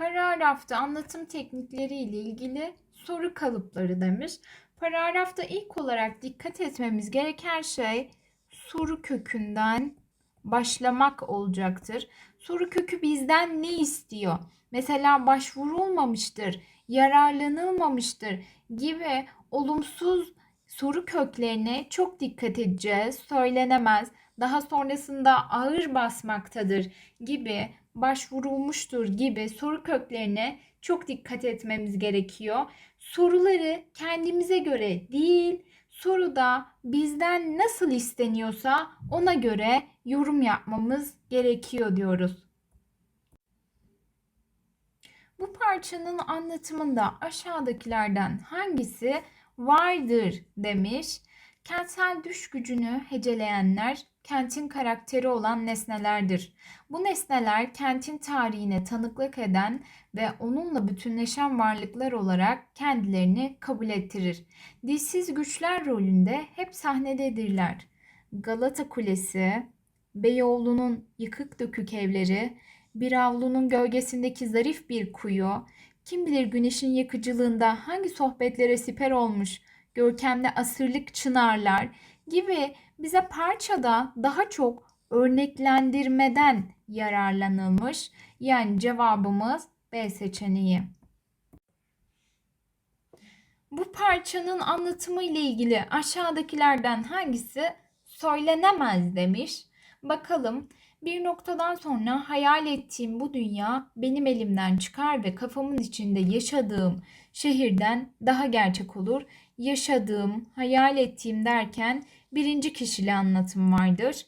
Paragrafta anlatım teknikleri ile ilgili soru kalıpları demiş. Paragrafta ilk olarak dikkat etmemiz gereken şey soru kökünden başlamak olacaktır. Soru kökü bizden ne istiyor? Mesela başvurulmamıştır, yararlanılmamıştır gibi olumsuz soru köklerine çok dikkat edeceğiz. Söylenemez, daha sonrasında ağır basmaktadır gibi, başvurulmuştur gibi soru köklerine çok dikkat etmemiz gerekiyor. Soruları kendimize göre değil, soruda bizden nasıl isteniyorsa ona göre yorum yapmamız gerekiyor diyoruz. Bu parçanın anlatımında aşağıdakilerden hangisi vardır demiş. Kentsel düş gücünü heceleyenler kentin karakteri olan nesnelerdir. Bu nesneler kentin tarihine tanıklık eden ve onunla bütünleşen varlıklar olarak kendilerini kabul ettirir. Dilsiz güçler rolünde hep sahnededirler. Galata Kulesi, Beyoğlu'nun yıkık dökük evleri, bir avlunun gölgesindeki zarif bir kuyu, kim bilir güneşin yakıcılığında hangi sohbetlere siper olmuş görkemli asırlık çınarlar gibi bize parçada daha çok örneklendirmeden yararlanılmış. Yani cevabımız B seçeneği. Bu parçanın anlatımı ile ilgili aşağıdakilerden hangisi söylenemez demiş. Bakalım bir noktadan sonra hayal ettiğim bu dünya benim elimden çıkar ve kafamın içinde yaşadığım şehirden daha gerçek olur. Yaşadığım, hayal ettiğim derken birinci kişili anlatım vardır.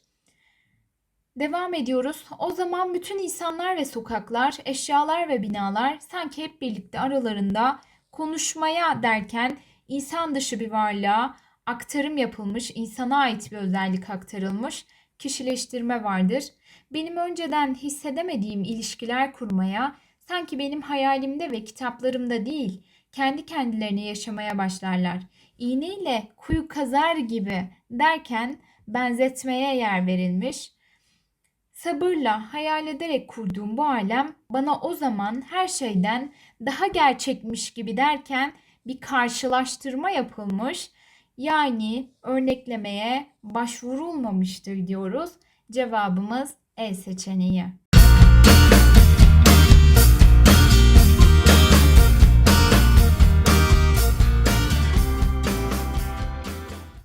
Devam ediyoruz. O zaman bütün insanlar ve sokaklar, eşyalar ve binalar sanki hep birlikte aralarında konuşmaya derken insan dışı bir varlığa aktarım yapılmış, insana ait bir özellik aktarılmış kişileştirme vardır. Benim önceden hissedemediğim ilişkiler kurmaya, sanki benim hayalimde ve kitaplarımda değil, kendi kendilerine yaşamaya başlarlar. İğneyle kuyu kazar gibi derken benzetmeye yer verilmiş. Sabırla hayal ederek kurduğum bu alem bana o zaman her şeyden daha gerçekmiş gibi derken bir karşılaştırma yapılmış. Yani örneklemeye başvurulmamıştır diyoruz. Cevabımız E seçeneği.